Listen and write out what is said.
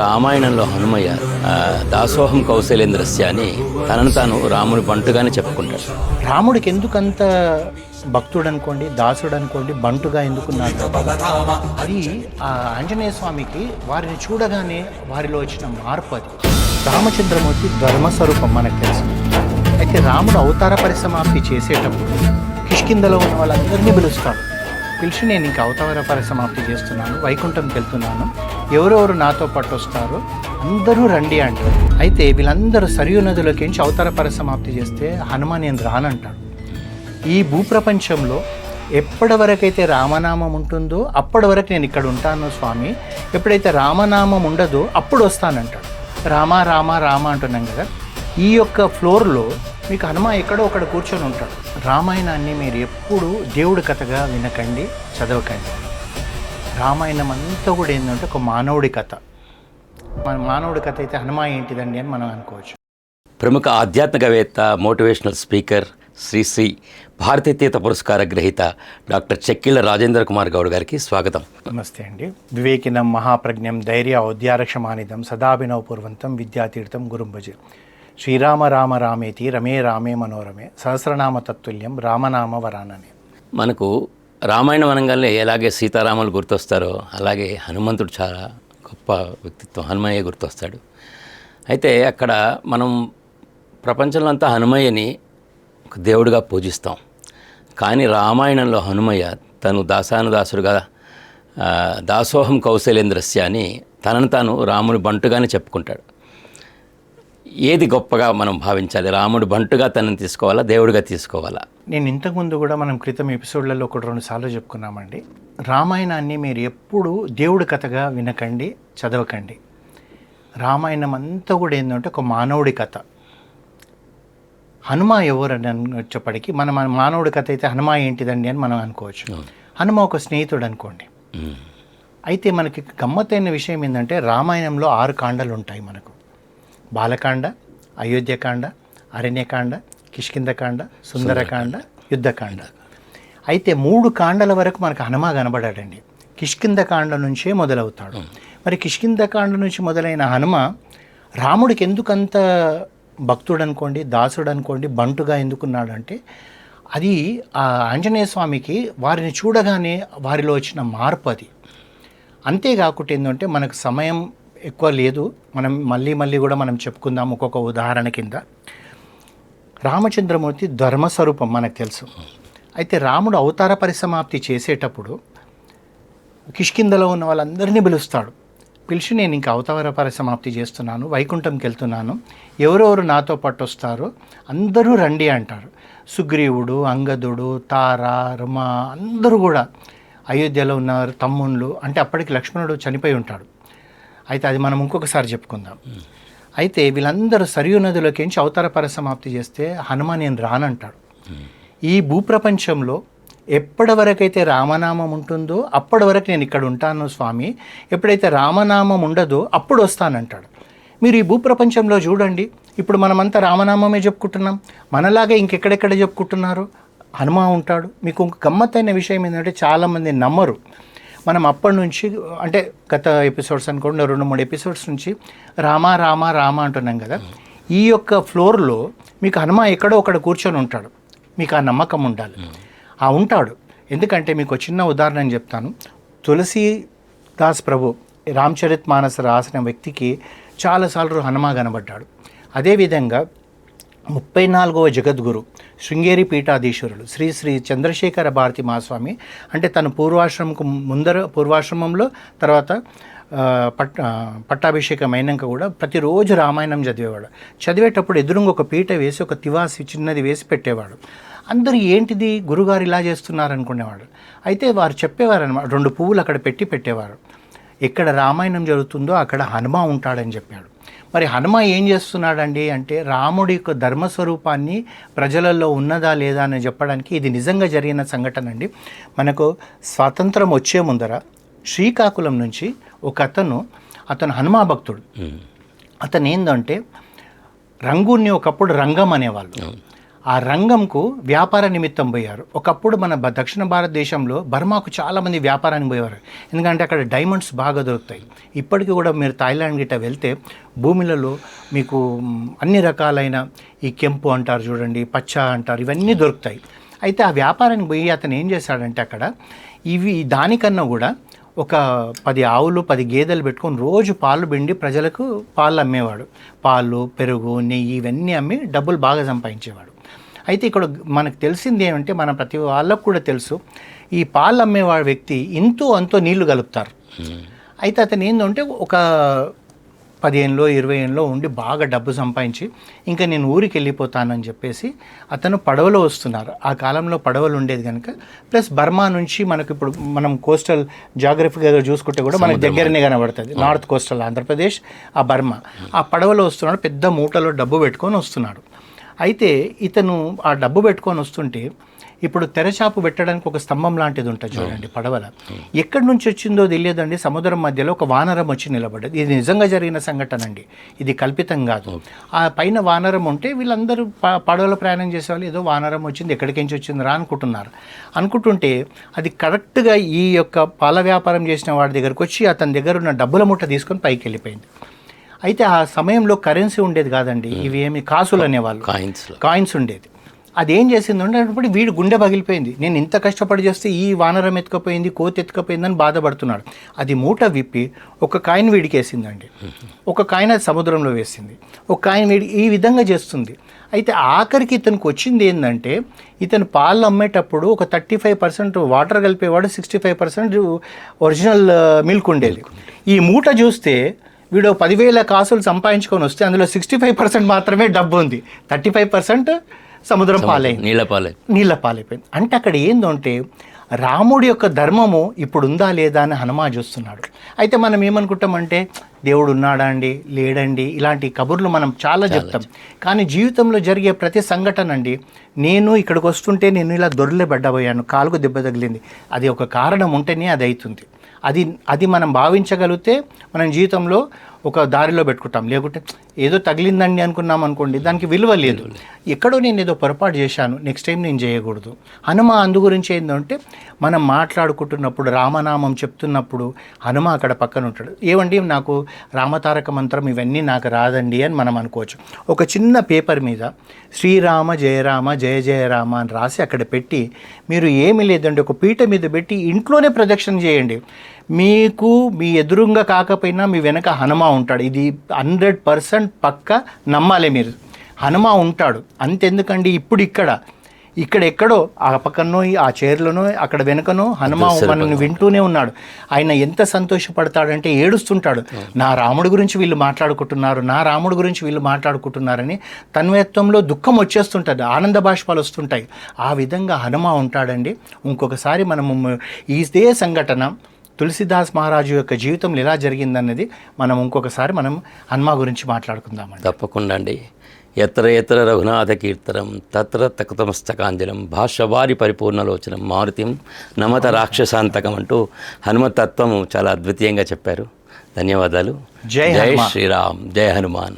రామాయణంలో హనుమయ్య దాసోహం కౌశలేంద్రస్య అని తనను తాను రాముని బంటుగానే చెప్పుకుంటాడు. రాముడికి ఎందుకంత భక్తుడు అనుకోండి దాసుడు అనుకోండి బంటుగా ఎందుకున్నాడు? అది ఆ ఆంజనేయ స్వామికి వారిని చూడగానే వారిలో వచ్చిన మార్పు అది. రామచంద్రమూర్తి ధర్మస్వరూపం మనకు తెలుసు. అయితే రాముడు అవతార పరిసమాప్తి చేసేటప్పుడు కిష్కిందలో ఉన్న వాళ్ళందరినీ పిలుస్తాడు. పిలిచి నేను ఇంక అవతార పరిసమాప్తి చేస్తున్నాను వైకుంఠంకి వెళ్తున్నాను. ఎవరెవరు నాతో పాటు వస్తారు అందరూ రండి అంటారు. అయితే వీళ్ళందరూ సరియు నదిలోకి నుంచి అవతార పరిసమాప్తి చేస్తే హనుమాన్ నేను రానంటాడు. ఈ భూప్రపంచంలో ఎప్పటి వరకైతే రామనామం ఉంటుందో అప్పటి వరకు నేను ఇక్కడ ఉంటాను స్వామి. ఎప్పుడైతే రామనామం ఉండదో అప్పుడు వస్తానంటాడు. రామ రామ రామ అంటున్నాం కదా. ఈ యొక్క ఫ్లోర్లో మీకు హనుమ ఎక్కడో ఒకడు కూర్చొని ఉంటాడు. రామాయణాన్ని మీరు ఎప్పుడు దేవుడి కథగా వినకండి చదవకండి. రామాయణం అంతా కూడా ఏంటంటే ఒక మానవుడి కథ. మన మానవుడి కథ అయితే హనుమ ఏంటిదండి అని మనం అనుకోవచ్చు. ప్రముఖ ఆధ్యాత్మికవేత్త మోటివేషనల్ స్పీకర్ శ్రీ శ్రీ భారతీతీత పురస్కార గ్రహీత డాక్టర్ చెక్కిళ్ళ రాజేంద్ర కుమార్ గౌడ్ గారికి స్వాగతం. నమస్తే అండి. వివేకినం మహాప్రజ్ఞం ధైర్య ఔద్యారక్షమానిదం సదాభినవ పూర్వంతం విద్యాతీర్థం గురుంభజే శ్రీరామ రామ రామేతి రమే రామే మనోరమే సహస్రనామ తత్తుల్యం రామనామ వరానని. మనకు రామాయణం అనగానే ఎలాగే సీతారాములు గుర్తొస్తారో అలాగే హనుమంతుడు చాలా గొప్ప వ్యక్తిత్వం హనుమయ్య గుర్తొస్తాడు. అయితే అక్కడ మనం ప్రపంచంలో అంతా హనుమయ్యని ఒక దేవుడిగా పూజిస్తాం. కానీ రామాయణంలో హనుమయ్య తను దాసానుదాసుడుగా దాసోహం కౌశలేంద్రస్య అని తనను తాను రాముని బంటుగానే చెప్పుకుంటాడు. ఏది గొప్పగా మనం భావించాలి? రాముడు బంటుగా తనని తీసుకోవాలా? దేవుడిగా తీసుకోవాలా? నేను ఇంతకుముందు కూడా మనం క్రితం ఎపిసోడ్లలో ఒకటి రెండు సార్లు చెప్పుకున్నామండి. రామాయణాన్ని మీరు ఎప్పుడు దేవుడి కథగా వినకండి చదవకండి. రామాయణం అంతా కూడా ఏంటంటే ఒక మానవుడి కథ. హనుమ ఎవరు అని వచ్చేప్పటికి మన మన మానవుడి కథ అయితే హనుమ ఏంటిదండి అని మనం అనుకోవచ్చు. హనుమ ఒక స్నేహితుడు అనుకోండి. అయితే మనకి గమ్మత్తైన విషయం ఏంటంటే రామాయణంలో ఆరు కాండలు ఉంటాయి మనకు. బాలకాండ అయోధ్యకాండ అరణ్యకాండ కిష్కిందకాండ సుందరకాండ యుద్ధకాండ. అయితే మూడు కాండల వరకు మనకు హనుమ కనబడాడండి. కిష్కిందకాండ నుంచే మొదలవుతాడు. మరి కిష్కిందకాండ నుంచి మొదలైన హనుమ రాముడికి ఎందుకంత భక్తుడు అనుకోండి దాసుడు అనుకోండి బంటుగా ఎందుకున్నాడంటే అది ఆ ఆంజనేయ స్వామికి వారిని చూడగానే వారిలో వచ్చిన మార్పు అది. అంతేకాకుండా ఏంటంటే మనకు సమయం ఎక్కువ లేదు. మనం మళ్ళీ మళ్ళీ కూడా మనం చెప్పుకుందాం ఒక్కొక్క ఉదాహరణ కింద. రామచంద్రమూర్తి ధర్మస్వరూపం మనకు తెలుసు. అయితే రాముడు అవతార పరిసమాప్తి చేసేటప్పుడు కిష్కిందలో ఉన్న వాళ్ళందరినీ పిలుస్తాడు. పిలిచి నేను ఇంకా అవతార పరిసమాప్తి చేస్తున్నాను వైకుంఠంకి వెళ్తున్నాను. ఎవరెవరు నాతో పాటు వస్తారో అందరూ రండి అంటారు. సుగ్రీవుడు అంగదుడు తార రుమ అందరూ కూడా అయోధ్యలో ఉన్న తమ్ముళ్ళు. అంటే అప్పటికి లక్ష్మణుడు చనిపోయి ఉంటాడు. అయితే అది మనం ఇంకొకసారి చెప్పుకుందాం. అయితే వీళ్ళందరూ సరియు నదిలోకి ఎంచి అవతార పరసమాప్తి చేస్తే హనుమ నేను రానంటాడు. ఈ భూప్రపంచంలో ఎప్పటి వరకైతే రామనామం ఉంటుందో అప్పటి వరకు నేను ఇక్కడ ఉంటాను స్వామి ఎప్పుడైతే రామనామం ఉండదో అప్పుడు వస్తానంటాడు. మీరు ఈ భూప్రపంచంలో చూడండి. ఇప్పుడు మనమంతా రామనామమే చెప్పుకుంటున్నాం. మనలాగే ఇంకెక్కడెక్కడ చెప్పుకుంటున్నారు? హనుమ ఉంటాడు. మీకు ఇంక గమ్మత్తైన విషయం ఏంటంటే చాలామంది నమ్మరు. మనం అప్పటి నుంచి అంటే గత ఎపిసోడ్స్ అనుకోండి రెండు మూడు ఎపిసోడ్స్ నుంచి రామ రామ రామ అంటున్నాం కదా. ఈ యొక్క ఫ్లోర్లో మీకు హనుమ ఎక్కడో ఒకడు కూర్చొని ఉంటాడు. మీకు ఆ నమ్మకం ఉండాలి. ఆ ఉంటాడు. ఎందుకంటే మీకు చిన్న ఉదాహరణ చెప్తాను. తులసీదాస్ ప్రభు రామచరిత్ మానస రాసిన వ్యక్తికి చాలాసార్లు హనుమ కనబడ్డాడు. అదేవిధంగా ముప్పై నాలుగవ జగద్గురు శృంగేరి పీఠాధీశ్వరులు శ్రీ శ్రీ చంద్రశేఖర భారతి మహాస్వామి అంటే తన పూర్వాశ్రమంకు ముందర పూర్వాశ్రమంలో తర్వాత పట్ పట్టాభిషేకం అయినాక కూడా ప్రతిరోజు రామాయణం చదివేవాడు. చదివేటప్పుడు ఎదురుంగా ఒక పీట వేసి ఒక తివాసి చిన్నది వేసి పెట్టేవాడు. అందరూ ఏంటిది? గురుగారు ఇలా చేస్తున్నారు అనుకునేవాడు అయితే వారు చెప్పేవారు అనమాట రెండు పువ్వులు అక్కడ పెట్టి పెట్టేవారు. ఎక్కడ రామాయణం జరుగుతుందో అక్కడ హనుమ ఉంటాడని చెప్పాడు. మరి హనుమ ఏం చేస్తున్నాడండి అంటే రాముడి యొక్క ధర్మస్వరూపాన్ని ప్రజలలో ఉన్నదా లేదా అని చెప్పడానికి ఇది నిజంగా జరిగిన సంఘటన అండి. మనకు స్వాతంత్రం వచ్చే ముందర శ్రీకాకుళం నుంచి ఒక అతను అతను హనుమా భక్తుడు. అతను ఏందంటే రంగుని ఒకప్పుడు రంగం అనేవాళ్ళు. ఆ రంగంకు వ్యాపార నిమిత్తం పోయారు. ఒకప్పుడు మన దక్షిణ భారతదేశంలో బర్మాకు చాలామంది వ్యాపారానికి పోయేవారు. ఎందుకంటే అక్కడ డైమండ్స్ బాగా దొరుకుతాయి. ఇప్పటికీ కూడా మీరు థాయిలాండ్ గిట్ట వెళ్తే భూమిలలో మీకు అన్ని రకాలైన ఈ కెంపు అంటారు చూడండి పచ్చ అంటారు ఇవన్నీ దొరుకుతాయి. అయితే ఆ వ్యాపారానికి పోయి అతను ఏం చేశాడంటే అక్కడ ఇవి దానికన్నా కూడా ఒక పది ఆవులు పది గేదెలు పెట్టుకొని రోజు పాలు పిండి ప్రజలకు పాలు అమ్మేవాడు. పాలు పెరుగు నెయ్యి ఇవన్నీ అమ్మి డబ్బులు బాగా సంపాదించేవాడు. అయితే ఇక్కడ మనకు తెలిసింది ఏమంటే మన ప్రతి వాళ్ళకు కూడా తెలుసు ఈ పాలు అమ్మేవాడు వ్యక్తి ఇంతో అంతో నీళ్ళు కలుపుతారు. అయితే అతను ఏంటంటే ఒక పదిహేనులో ఇరవై ఏళ్ళలో ఉండి బాగా డబ్బు సంపాదించి ఇంకా నేను ఊరికి వెళ్ళిపోతానని చెప్పేసి అతను పడవలో వస్తున్నారు. ఆ కాలంలో పడవలు ఉండేది కనుక ప్లస్ బర్మా నుంచి మనకు ఇప్పుడు మనం కోస్టల్ జాగ్రఫీగా చూసుకుంటే కూడా మనకు దగ్గరనే కనబడుతుంది. నార్త్ కోస్టల్ ఆంధ్రప్రదేశ్ ఆ బర్మా. ఆ పడవలో వస్తున్నాడు పెద్ద మూటలో డబ్బు పెట్టుకొని వస్తున్నాడు. అయితే ఇతను ఆ డబ్బు పెట్టుకొని వస్తుంటే ఇప్పుడు తెరచాపు పెట్టడానికి ఒక స్తంభం లాంటిది ఉంటుంది చూడండి పడవల. ఎక్కడి నుంచి వచ్చిందో తెలియదండి. సముద్రం మధ్యలో ఒక వానరం వచ్చి నిలబడ్డది. ఇది నిజంగా జరిగిన సంఘటన అండి ఇది కల్పితం కాదు. ఆ పైన వానరం ఉంటే వీళ్ళందరూ పడవలో ప్రయాణం చేసేవాళ్ళు ఏదో వానరం వచ్చింది ఎక్కడికి నుంచి వచ్చింది రా అనుకుంటున్నారు. అనుకుంటుంటే అది కరెక్ట్గా ఈ యొక్క పాల వ్యాపారం చేసిన వాడి దగ్గరకు వచ్చి అతని దగ్గర ఉన్న డబ్బుల ముట్ట తీసుకొని పైకి వెళ్ళిపోయింది అయితే ఆ సమయంలో కరెన్సీ ఉండేది కాదండి. ఇవి ఏమి కాసులు అనేవాళ్ళు. కాయిన్స్లో కాయిన్స్ ఉండేది. అదేం చేసింది అంటే వీడు గుండె పగిలిపోయింది. నేను ఇంత కష్టపడి చేస్తే ఈ వానరం ఎత్తుకపోయింది కోతి ఎత్తుకపోయిందని బాధపడుతున్నాడు. అది మూట విప్పి ఒక కాయిన్ వీడికి వేసిందండి. ఒక కాయిన్ అది సముద్రంలో వేసింది. ఒక కాయిన్ వీడి ఈ విధంగా చేస్తుంది. అయితే ఆఖరికి ఇతనికి వచ్చింది ఏంటంటే ఇతను పాలు అమ్మేటప్పుడు ఒక thirty five percent water కలిపేవాడు sixty five percent original milk ఉండేది. ఈ మూట చూస్తే వీడు పదివేల కాసులు సంపాదించుకొని వస్తే అందులో సిక్స్టీ ఫైవ్ పర్సెంట్ మాత్రమే డబ్బు ఉంది. థర్టీ ఫైవ్ పర్సెంట్ సముద్రం పాలైంది. నీళ్ళ పాలే నీళ్ళ పాలైపోయింది. అంటే అక్కడ ఏందంటే రాముడి యొక్క ధర్మము ఇప్పుడు ఉందా లేదా అని హనుమా చూస్తున్నాడు. అయితే మనం ఏమనుకుంటామంటే దేవుడు ఉన్నాడా అండి? లేడండి? ఇలాంటి కబుర్లు మనం చాలా చెప్తాం. కానీ జీవితంలో జరిగే ప్రతి సంఘటన అండి నేను ఇక్కడికి వస్తుంటే నేను ఇలా దొరలే పడ్డబోయాను కాలుకు దెబ్బ తగిలింది. అది ఒక కారణం ఉంటేనే అది అవుతుంది. అది అది మనం భావించగలిగితే మనం జీవితంలో ఒక దారిలో పెట్టుకుంటాం. లేకుంటే ఏదో తగిలిందండి అనుకున్నాం అనుకోండి దానికి విలువ లేదు. ఎక్కడో నేను ఏదో పొరపాటు చేశాను నెక్స్ట్ టైం నేను చేయకూడదు. హనుమ అందు గురించి ఏంటంటే మనం మాట్లాడుకుంటున్నప్పుడు రామనామం చెప్తున్నప్పుడు హనుమ అక్కడ పక్కన ఉంటాడు. ఏమండి నాకు రామతారక మంత్రం ఇవన్నీ నాకు రాదండి అని మనం అనుకోవచ్చు. ఒక చిన్న పేపర్ మీద శ్రీరామ జయరామ జయ జయరామ అని రాసి అక్కడ పెట్టి మీరు ఏమీ లేదండి ఒక పీట మీద పెట్టి ఇంట్లోనే ప్రదక్షిణ చేయండి. మీకు మీ ఎదురుంగా కాకపోయినా మీ వెనక హనుమ ఉంటాడు. ఇది హండ్రెడ్ పర్సెంట్ పక్క నమ్మాలి మీరు. హనుమ ఉంటాడు. అంతెందుకండి? ఇప్పుడు ఇక్కడ. ఇక్కడ ఎక్కడో ఆ పక్కనో ఆ చైర్లోనో అక్కడ వెనకనో హనుమ మనల్ని వింటూనే ఉన్నాడు. ఆయన ఎంత సంతోషపడతాడంటే ఏడుస్తుంటాడు. నా రాముడి గురించి వీళ్ళు మాట్లాడుకుంటున్నారు నా రాముడి గురించి వీళ్ళు మాట్లాడుకుంటున్నారని తన్మయత్వంలో దుఃఖం వచ్చేస్తుంటుంది ఆనంద బాష్పాలు వస్తుంటాయి. ఆ విధంగా హనుమ ఉంటాడండి. ఇంకొకసారి మనము ఇదే సంఘటన తులసిదాస్ మహారాజు యొక్క జీవితంలో ఎలా జరిగిందన్నది మనం ఇంకొకసారి మనం హనుమ గురించి మాట్లాడుకుందామండి. తప్పకుండా అండి. ఎత్ర ఎత్ర రఘునాథ కీర్తనం తత్ర తకతమస్తకాంజలం భాష్యవారి పరిపూర్ణలోచనం మారుతిం నమత రాక్షసాంతకం అంటూ హనుమతత్వము చాలా అద్వితీయంగా చెప్పారు. ధన్యవాదాలు. జై జై. శ్రీరామ్ జై హనుమాన్.